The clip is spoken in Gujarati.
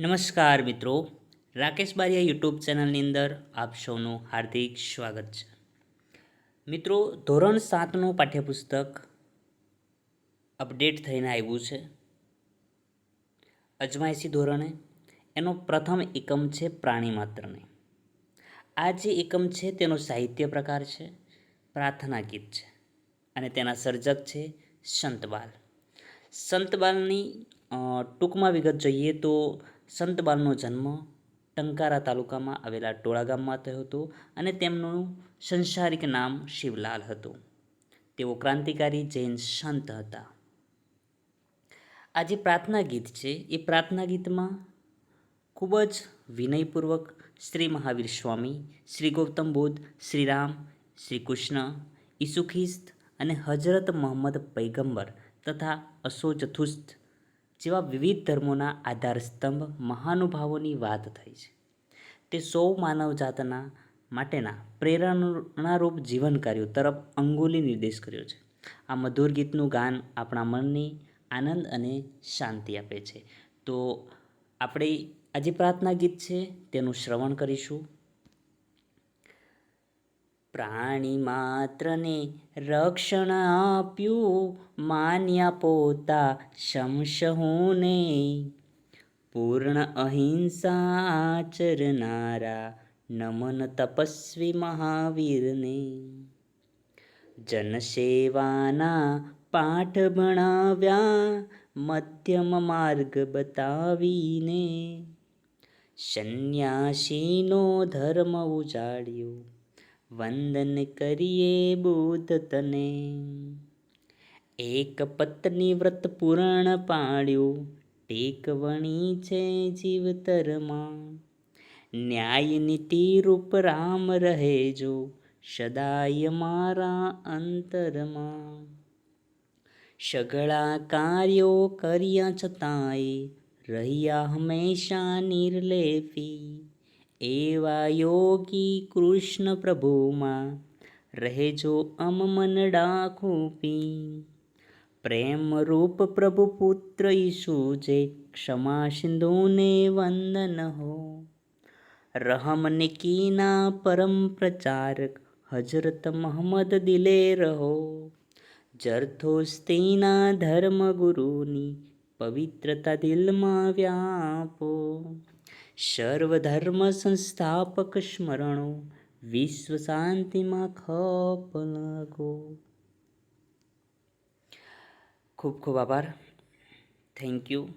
નમસ્કાર મિત્રો, રાકેશ બારિયા યુટ્યુબ ચેનલની અંદર આપ સૌનું હાર્દિક સ્વાગત છે. મિત્રો, ધોરણ સાતનું પાઠ્યપુસ્તક અપડેટ થઈને આવ્યું છે. અજમાયશી ધોરણે, એનો પ્રથમ એકમ છે પ્રાણી માત્રને. આ જે એકમ છે, તેનો સાહિત્ય પ્રકાર છે, પ્રાર્થના ગીત છે અને તેના સર્જક છે સંતબાલ. સંતબાલની ટૂંકમાં વિગત જોઈએ તો સંતબાલનો જન્મ ટંકારા તાલુકામાં આવેલા ટોળા ગામમાં થયો હતો અને તેમનું સંસારિક નામ શિવલાલ હતું. તેઓ ક્રાંતિકારી જૈન સંત હતા. આ જે પ્રાર્થના ગીત છે. એ પ્રાર્થના ગીતમાં ખૂબ જ વિનયપૂર્વક શ્રી મહાવીર સ્વામી, શ્રી ગૌતમ બુદ્ધ, શ્રી રામ, શ્રી કૃષ્ણ ઈસુ ખ્રિસ્ત અને હજરત મોહમ્મદ પૈગંબર તથા અસોજથુસ્ત જેવા વિવિધ ધર્મોના આધારસ્તંભ મહાનુભાવોની વાત થઈ છે. તે સૌ માનવજાતના માટેના પ્રેરણારૂપ જીવન કાર્યો તરફ અંગુલી નિર્દેશ કર્યો છે. આ મધુર ગીતનું ગાન આપણા મનને આનંદ અને શાંતિ આપે છે. તો આપણે આજે પ્રાર્થના ગીત છે, તેનું શ્રવણ કરીશું. પ્રાણી માત્રને રક્ષણ આપ્યું, માન્યા પોતા શમશહુને. પૂર્ણ અહિંસા આચરનારા નમન તપસ્વી મહાવીરને. જનસેવાના પાઠ ભણાવ્યા, મધ્યમ માર્ગ બતાવીને. સંન્યાસીનો ધર્મ ઉજાડ્યો વંદન કરીએ બુદ્ધ તને. એક પત્ની વ્રત પૂરણ પાડ્યું. ટેકવણી છે જીવતરમાં. ન્યાય નીતિ રૂપ રામ રહેજો સદાય મારા અંતરમાં. સઘળા કાર્યો કર્યા છતાંય રહ્યા હંમેશા નિર્લેપી. એવા યોગી કૃષ્ણ પ્રભુમાં રહેજો અમ મનડા ખૂપી પ્રેમ રૂપ પ્રભુ પુત્ર ઈશુ જે ક્ષમા સિંધુને વંદન હો. રહમ નિકીના પરમ પ્રચારક હજરત મહમદ દિલે રહો. જરથોસ્તીના ધર્મ ગુરુની પવિત્રતા દિલમાં વ્યાપો. સર્વધર્મ સંસ્થાપક સ્મરણો વિશ્વ શાંતિમાં ખપ લાગો. ખૂબ ખૂબ આભાર. Thank you